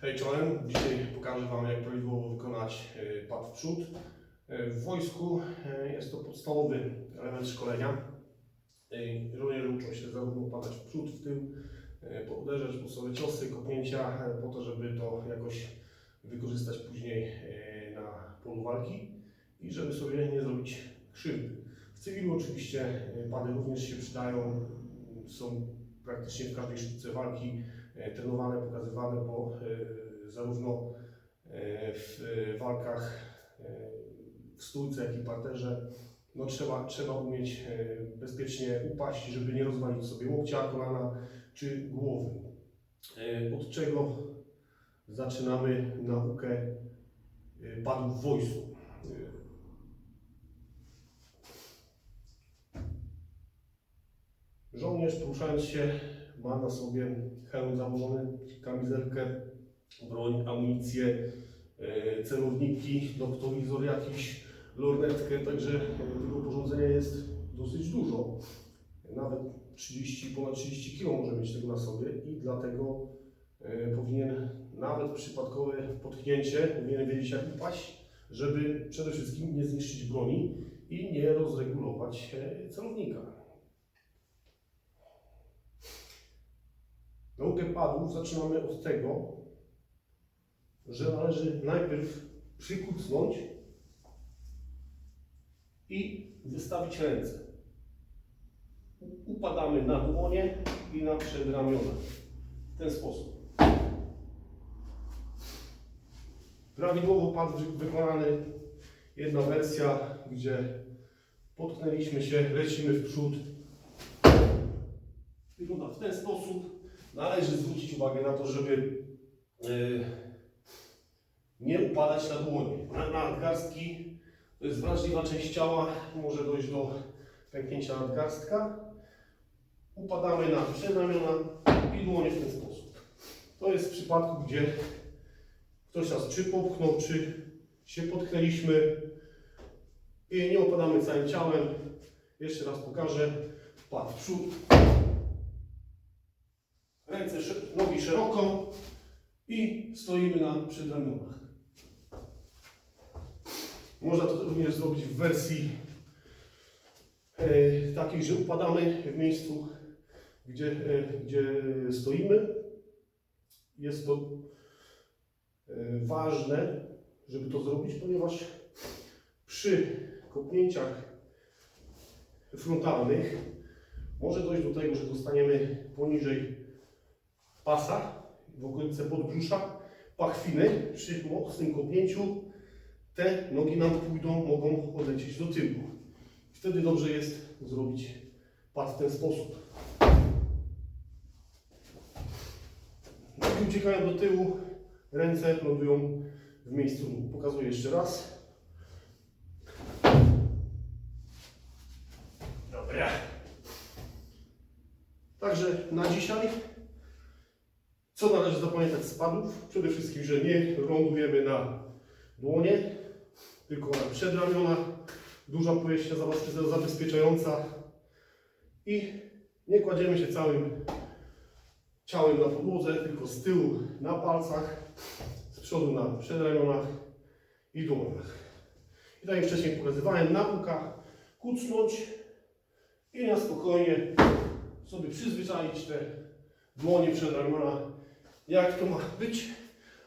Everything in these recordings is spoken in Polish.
Hej czołem, dzisiaj pokażę Wam jak prawidłowo wykonać e, pad w przód. E, W wojsku e, jest to podstawowy element szkolenia. Żołnierze uczą się zarówno padać w przód, w tył, e, uderzać po ciosy, kopnięcia, po to, żeby to jakoś wykorzystać później na polu walki i żeby sobie nie zrobić krzywdy. W cywilu oczywiście pady również się przydają, są praktycznie w każdej sztuce walki trenowane, pokazywane, bo e, zarówno e, w e, walkach e, w stójce, jak i parterze no trzeba, trzeba umieć e, bezpiecznie upaść, żeby nie rozwalić sobie łokcia, kolana czy głowy. E, Od czego zaczynamy naukę e, padów w wojsku? E, Żołnierz poruszając się ma na sobie hełm założony, kamizelkę, broń, amunicję, e, celowniki, noktowizor jakiś, lornetkę, także tego porządzenia jest dosyć dużo. Nawet 30, ponad 30 kg może mieć tego na sobie i dlatego e, powinien nawet przypadkowe potknięcie, powinien wiedzieć jak upaść, żeby przede wszystkim nie zniszczyć broni i nie rozregulować e, celownika. Naukę padów zaczynamy od tego, że należy najpierw przykucnąć i wystawić ręce. Upadamy na dłonie i na przedramiona. W ten sposób. Prawidłowo pad wy- wykonany. Jedna wersja, gdzie potknęliśmy się, lecimy w przód. Wygląda w ten sposób. Należy zwrócić uwagę na to, żeby e, nie upadać na dłonie. Na, na nadgarstki to jest wrażliwa część ciała, może dojść do pęknięcia nadgarstka. Upadamy na przedramiona i dłonie w ten sposób. To jest w przypadku, gdzie ktoś nas czy popchnął, czy się potknęliśmy i nie opadamy całym ciałem. Jeszcze raz pokażę. Pad w przód. Ręce, nogi szeroko i stoimy na przedramionach. Można to również zrobić w wersji e, takiej, że upadamy w miejscu, gdzie, e, gdzie stoimy. Jest to e, ważne, żeby to zrobić, ponieważ przy kopnięciach frontalnych może dojść do tego, że dostaniemy poniżej pasa, w okolice podbrzusza, pachwiny. Przy mocnym kopnięciu te nogi nam pójdą, mogą odlecieć do tyłu. Wtedy dobrze jest zrobić pad w ten sposób. Nogi uciekają do tyłu, ręce lądują w miejscu. Pokazuję jeszcze raz. Dobra. Także na dzisiaj co należy zapamiętać z padów? Przede wszystkim, że nie lądujemy na dłonie, tylko na przedramionach. Duża powierzchnia zabez- zabezpieczająca i nie kładziemy się całym ciałem na podłodze, tylko z tyłu na palcach, z przodu na przedramionach i dłoniach. I tak jak wcześniej pokazywałem, nauka kucnąć i na spokojnie sobie przyzwyczaić te dłonie przedramiona, jak to ma być,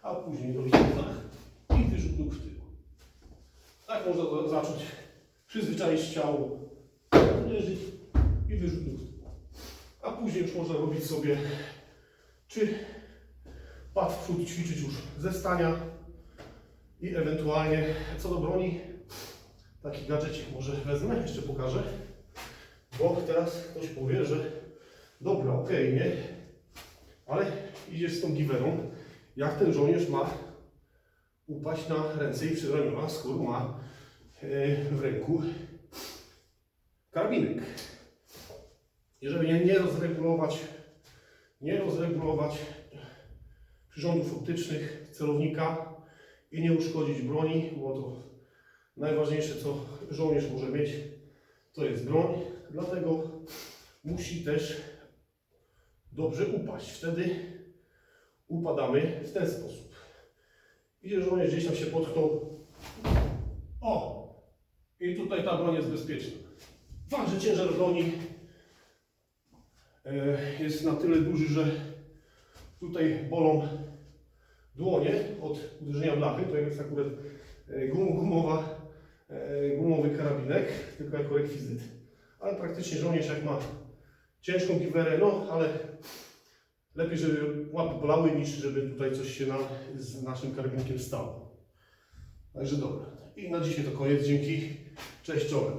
a później robić tak i wyrzut nóg w tył. Tak można za- zacząć przyzwyczaić ciało, leżeć i wyrzut nóg w tył. A później już można robić sobie, czy pad w przód ćwiczyć już ze stania i ewentualnie co do broni, taki gadżecik może wezmę, jeszcze pokażę, bo teraz ktoś powie, że dobra, okej, nie, ale idziesz z tą giwerą, jak ten żołnierz ma upaść na ręce i przedramiona, skoro ma e, w ręku karbinek. I żeby nie, nie rozregulować, nie rozregulować przyrządów optycznych celownika i nie uszkodzić broni, bo to najważniejsze, co żołnierz może mieć, to jest broń. Dlatego musi też dobrze upaść. Wtedy upadamy w ten sposób. Widzisz, żołnierz gdzieś tam się potknął. O! I tutaj ta broń jest bezpieczna. Że ciężar broni e, jest na tyle duży, że tutaj bolą dłonie od uderzenia blachy. To jest akurat e, gum, gumowa, e, gumowy karabinek, tylko jako rekwizyt. Ale praktycznie żołnierz jak ma ciężką giwerę, no ale lepiej, żeby łapy bolały, niż żeby tutaj coś się na, z naszym karabinkiem stało. Także dobra. I na dzisiaj to koniec. Dzięki. Cześć czołem.